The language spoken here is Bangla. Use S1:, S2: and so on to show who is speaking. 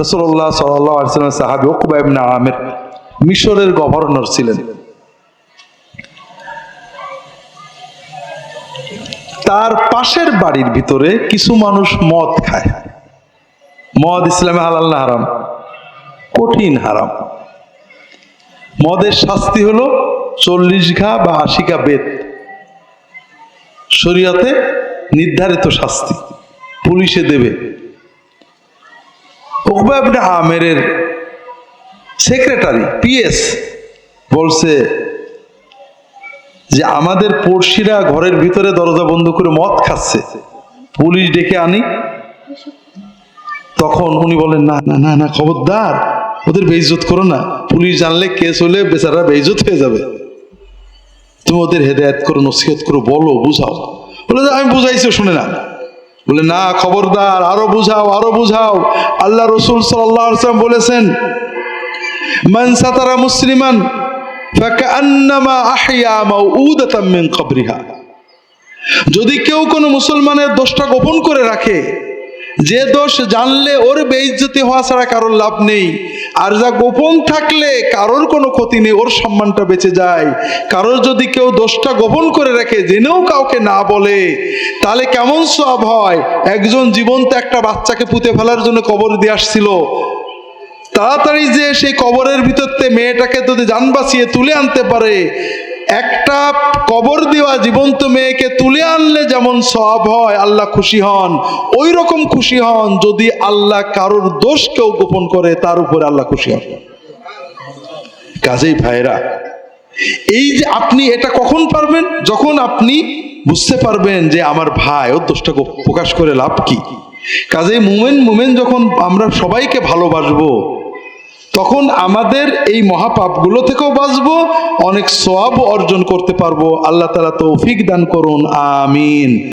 S1: রসল্লাহ সাল্লাম সাহাবি ওকুবা ইবনে আমের মিশরের গভর্নর ছিলেন। তার পাশের বাড়ির ভিতরে কিছু মানুষ মদ খায়। মদ ইসলামে হালাল না হারাম, কঠিন হারাম। মদের শাস্তি হলো চল্লিশ ঘা বা আশি ঘা বেদ। শরীয়তে নির্ধারিত শাস্তি পুলিশে দেবে। উকবা ইবনে আমেরের সেক্রেটারি পিএস বলছে যে আমাদের পড়শিরা ঘরের ভিতরে দরজা বন্ধ করে মদ খাচ্ছে। পুলিশ ডেকে আনি। তখন উনি বলেন, না না না না, খবরদার, ওদের বেইজ্জত করো না। পুলিশ জানলে কেস হলে বেচারা বেইজ্জত হয়ে যাবে। তুমি ওদের হেদায়ত করো, নসিহত করো, বলো, বুঝাও। বলে, আমি বুঝাইছি শুনে না। বলে, না, খবরদার, আরও বুঝাও আরও বুঝাও। আল্লাহ রসুল সাল্লাম বলেছেন মানসাতারা মুসলিমান মিন যদি কেউ কোনো মুসলমানের দোষটা গোপন করে রাখে যে দোষ জানলে ওর বেইজ্জতি হওয়া ছাড়া কারোর লাভ নেই। আর যা গোপন থাকলে কারোর কোনো ক্ষতি নেই, ওর সম্মানটা বেঁচে যায়। কারোর যদি কেউ দোষটা গোপন করে রাখে, জেনেও কাউকে না বলে, তাহলে কেমন সব হয়? একজন জীবন্ত একটা বাচ্চাকে পুঁতে ফেলার জন্য কবর দিয়ে আসছিল। তাড়াতাড়ি যে সেই কবরের ভিতরতে মেয়েটাকে যদি যান বাঁচিয়ে তুলে আনতে পারে একটা কবর দেওয়া জীবন্ত মেয়েকে তুলে আনলে যেমন সব হয়, আল্লাহ খুশি হন। ওই রকম খুশি হন যদি আল্লাহ কারোর দোষ কেউ গোপন করে, তার উপরে আল্লাহ খুশি হন। কাজেই ভাইরা এই যে আপনি এটা কখন পারবেন? যখন আপনি বুঝতে পারবেন যে আমার ভাই, ওর দোষটা প্রকাশ করে লাভ কি। কাজেই মুমেন মুমেন যখন আমরা সবাইকে ভালোবাসবো তখন আমাদের এই মহাপাপগুলো থেকেও বাঁচবো, অনেক সব অর্জন করতে পারব। আল্লাহ তালা তৌফিক দান করুন, আমিন।